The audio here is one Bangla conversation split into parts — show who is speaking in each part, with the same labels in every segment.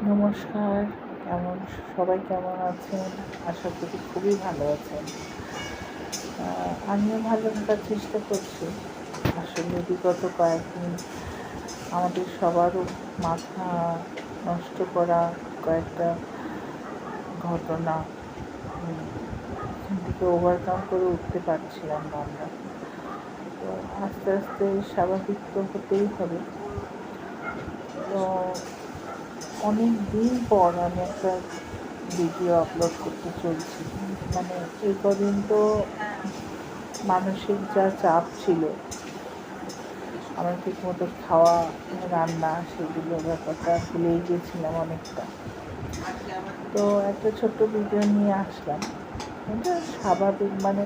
Speaker 1: নমস্কার, কেমন, সবাই কেমন আছেন? আশা করি খুবই ভালো আছেন। আমিও ভালো থাকার চেষ্টা করছি। আসলে বিগত কয়েকদিন আমাদের সবারও মাথা নষ্ট করা কয়েকটা ঘটনা থেকে ওভারকাম করে উঠতে পারছিলাম না আমরা। তো আস্তে আস্তে স্বাভাবিক তো হতেই হবে। তো অনেক দিন পর আমি একটা ভিডিও আপলোড করতে চলছি। মানে এই কদিন তো মানসিক যা চাপ ছিল, আমার ঠিক মতো খাওয়া, রান্না সেগুলো ব্যাপারটা ভুলেই গেছিলাম অনেকটা। তো একটা ছোট্ট ভিডিও নিয়ে আসলাম। এটা স্বাভাবিক মানে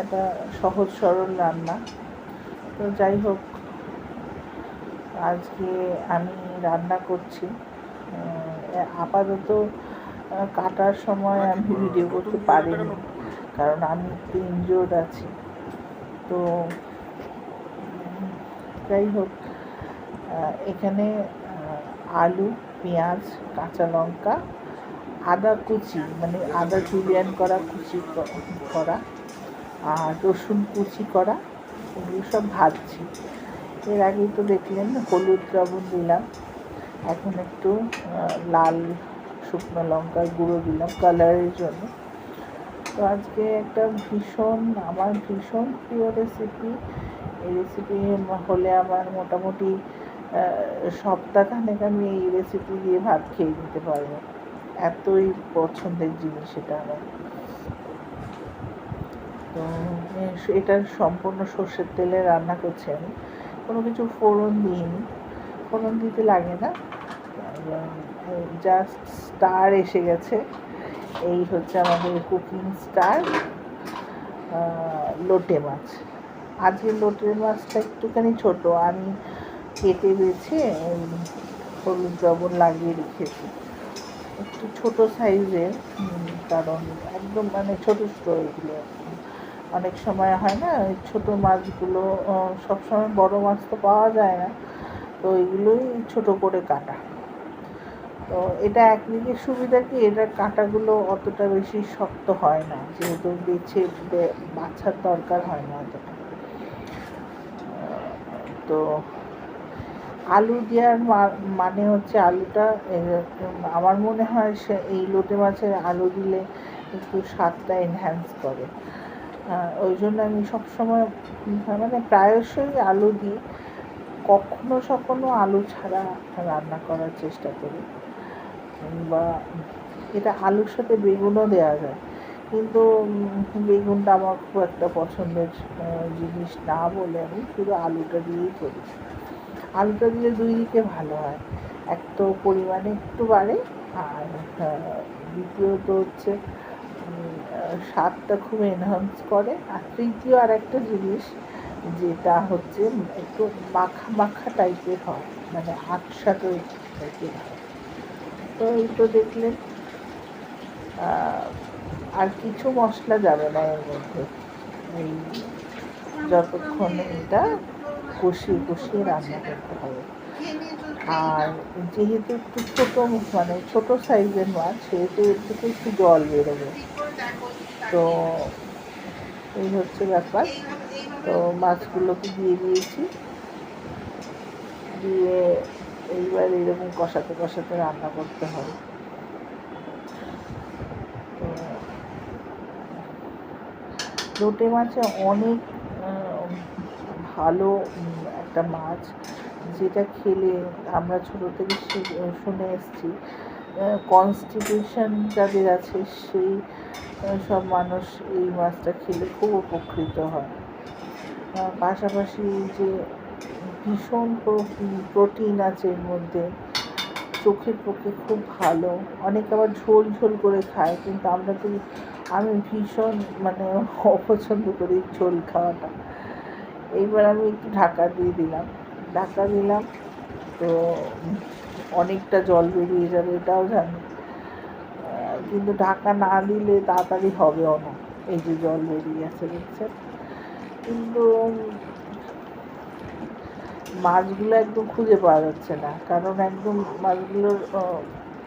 Speaker 1: একটা সহজ সরল রান্না। তো যাই হোক, আজকে আমি রান্না করছি। আপাতত কাটার সময় আমি ভিডিও করতে পারিনি। কারণ আমি একটু ইনজোর্ড আছি। তো যাই হোক এখানে আলু পেঁয়াজ কাঁচা লঙ্কা আদা কুচি মানে আদা জুলিয়ান করা কুচি করা আর রসুন কুচি করা এগুলো সব ভাজছি। এর আগেই তো দেখলেন হলুদ লবণ দিলাম। এখন একটু লাল শুকনো লঙ্কার গুঁড়ো দিলাম কালারের জন্য। তো আজকে একটা ভীষণ, আমার ভীষণ প্রিয় রেসিপি এই রেসিপি হলে আমার মোটামুটি সপ্তাহখানেক আমি এই রেসিপি দিয়ে ভাত খেয়ে নিতে পারব। এতই পছন্দের জিনিস এটা আমার। তো এটা সম্পূর্ণ সর্ষের তেলে রান্না করছি আমি। কোনো কিছু ফোড়ন দিইনি। ফোড়ন দিতে লাগে না। জাস্ট স্টার এসে গেছে। এই হচ্ছে আমাদের কুকিং স্টার লোটে মাছ। আজকে লোটে মাছটা একটুখানি ছোট। আমি কেটে বেছে হলুদ লবণ লাগিয়ে রেখেছি। একটু ছোট সাইজের কারণ একদম মানে ছোট ছোট এগুলো অনেক সময় হয় না ছোট মাছগুলো সবসময় বড় মাছ তো পাওয়া যায় না। তো এগুলোই ছোট করে কাটা। তো এটা একদিকে সুবিধা কি? এটার কাঁটাগুলো অতটা বেশি শক্ত হয় না, যেহেতু বেছে বাছার দরকার হয় না অতটা। তো আলু দেওয়ার মানে হচ্ছে আলুটা আমার মনে হয় সে এই লোটে মাছের আলু দিলে একটু স্বাদটা এনহ্যান্স করে। ওই জন্য আমি সবসময় মানে প্রায়শই আলু দিই। কখনো সখনো আলু ছাড়া রান্না করার চেষ্টা করি। বা এটা আলুর সাথে বেগুনও দেওয়া যায়। কিন্তু বেগুনটা আমার খুব একটা পছন্দের জিনিস না বলে আমি শুধু আলুটা দিয়েই করি। আলুটা দিলে দুই দিকে ভালো হয়। এক তো পরিমাণে একটু বাড়ে আর দ্বিতীয়ত হচ্ছে স্বাদটা খুব এনহান্স করে। আর তৃতীয় আর একটা জিনিস যেটা হচ্ছে একটু মাখা মাখা টাইপের হয় মানে আটশা টাইপের হয়। তো এই তো দেখলেন আর কিছু মশলা যাবে না এর মধ্যে। এই যতক্ষণ এটা কষিয়ে কষিয়ে রান্না করতে হবে। আর যেহেতু একটু ছোটো মানে ছোটো সাইজের মাছ সেহেতু এর থেকে একটু জল বেরোবে। তো এই হচ্ছে ব্যাপার। তো মাছগুলোকে দিয়ে দিয়েছি। দিয়ে এইবার এরকম কষাতে কষাতে রান্না করতে হয় লোটে মাছে অনেক ভালো একটা মাছ যেটা খেলে আমরা ছোটো থেকে শুনে এসেছি কনস্টিটিউশন যাদের আছে সেই সব মানুষ এই মাছটা খেলে খুব উপকৃত হয়। পাশাপাশি যে ভীষণ প্রোটিন আছে এর মধ্যে, চোখের পক্ষে খুব ভালো। অনেকে আবার ঝোল ঝোল করে খায়, কিন্তু আমরা তো আমি ভীষণ মানে অপছন্দ করি ঝোল খাওয়াটা। এইবার আমি একটু ঢাকা দিয়ে দিলাম। ঢাকা দিলাম, তো অনেকটা জল বেরিয়ে যাবে এটাও জানি। কিন্তু ঢাকা না দিলে তাড়াতাড়ি হবেও না এই যে জল বেরিয়ে আছে দেখছেন? কিন্তু মাছগুলো একদম খুঁজে পাওয়া যাচ্ছে না। কারণ একদম মাছগুলোর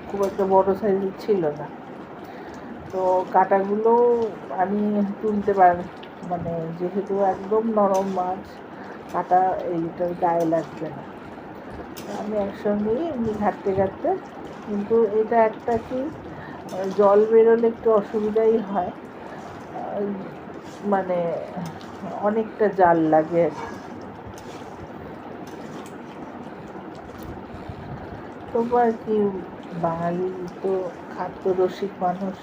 Speaker 1: খুব একটা বড় সাইজের ছিল না। তো কাটাগুলো আমি তুলতে পার মানে যেহেতু একদম নরম মাছ, কাটা এইটার গায়ে লাগবে না। আমি একসঙ্গেই এমনি ঘাটতে ঘাটতে, কিন্তু এটা একটা কি, জল বেরোলে একটু অসুবিধাই হয়। মানে অনেকটা জাল লাগে। আর কি। বাঙালি তো খাদ্য রসিক মানুষ।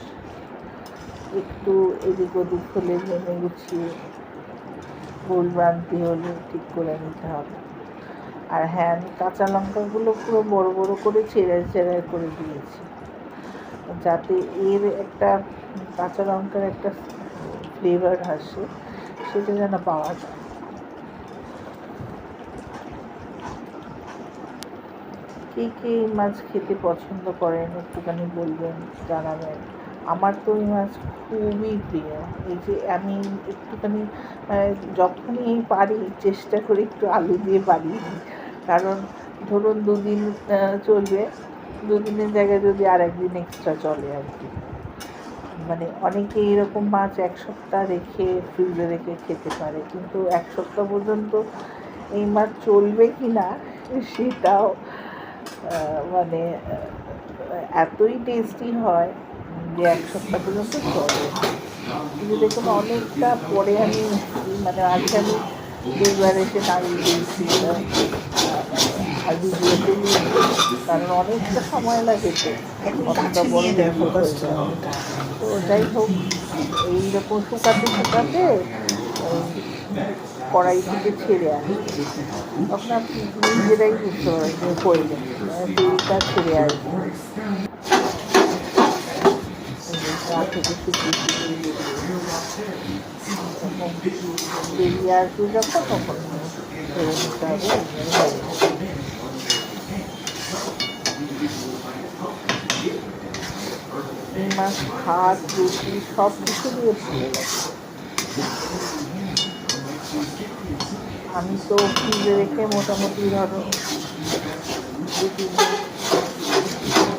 Speaker 1: একটু এদিক ওদিক হলে ভেঙে গুছিয়ে ভুল ভ্রান্তি হলে ঠিক করে নিতে হবে। আর হ্যাঁ আমি কাঁচা লঙ্কাগুলো পুরো বড় বড় করে ছেঁড়াই ছেঁড়াই করে দিয়েছি। যাতে এর একটা কাঁচা লঙ্কার একটা ফ্লেভার আসে। সেটা যেন পাওয়া যায় কে কে মাছ খেতে পছন্দ করেন একটুখানি বলবেন, জানাবেন? আমার তো এই মাছ খুবই প্রিয়। এই যে আমি একটুখানি যখনই পারি চেষ্টা করি একটু আলু দিয়ে দিই। কারণ ধরুন দুদিন চলবে, দুদিনের জায়গায় যদি আর একদিন এক্সট্রা চলে আর কি। মানে অনেকে এরকম মাছ এক সপ্তাহ রেখে ফ্রিজে রেখে খেতে পারে, কিন্তু এক সপ্তাহ পর্যন্ত এই মাছ চলবে কি না সেটাও মানে এতই টেস্টি হয় যে এক সপ্তাহ পর্যন্ত চলে। কিন্তু দেখুন, অনেকটা পরে আমি মানে আজকে আমি দুইবার এসে নাড়িয়ে দিয়েছি আর ভিডিও কারণ অনেকটা সময় লাগে তো অতটা বড় তো যাই হোক এইরকম শুকাতে শুকাতে কড়াই থেকে ছেড়ে আসে তখন আপনি নিজেরাই বুঝতে যে হয়ে গেছে মানে তেলটা ছেড়ে আসবে যে থেকে বেরিয়ে আসবে যখন তখন ছেড়ে নিতে হবে এই ভাত রুটি সব কিছু দিয়ে ভালো লাগে আমি তো ফ্রিজে রেখে মোটামুটি ধরো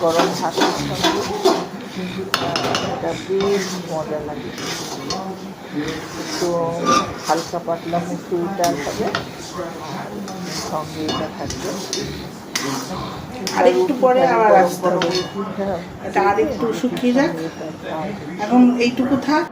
Speaker 1: গরম ভাতের সঙ্গে এটা বেশ মজা লাগে। তো হালকা পাতলা মুসুরি ডাল হবে, সঙ্গে এটা থাকবে।
Speaker 2: আর একটু পরে আবার আসতে হবে। এটা আর একটু শুকিয়ে যাক। এখন এইটুকু থাক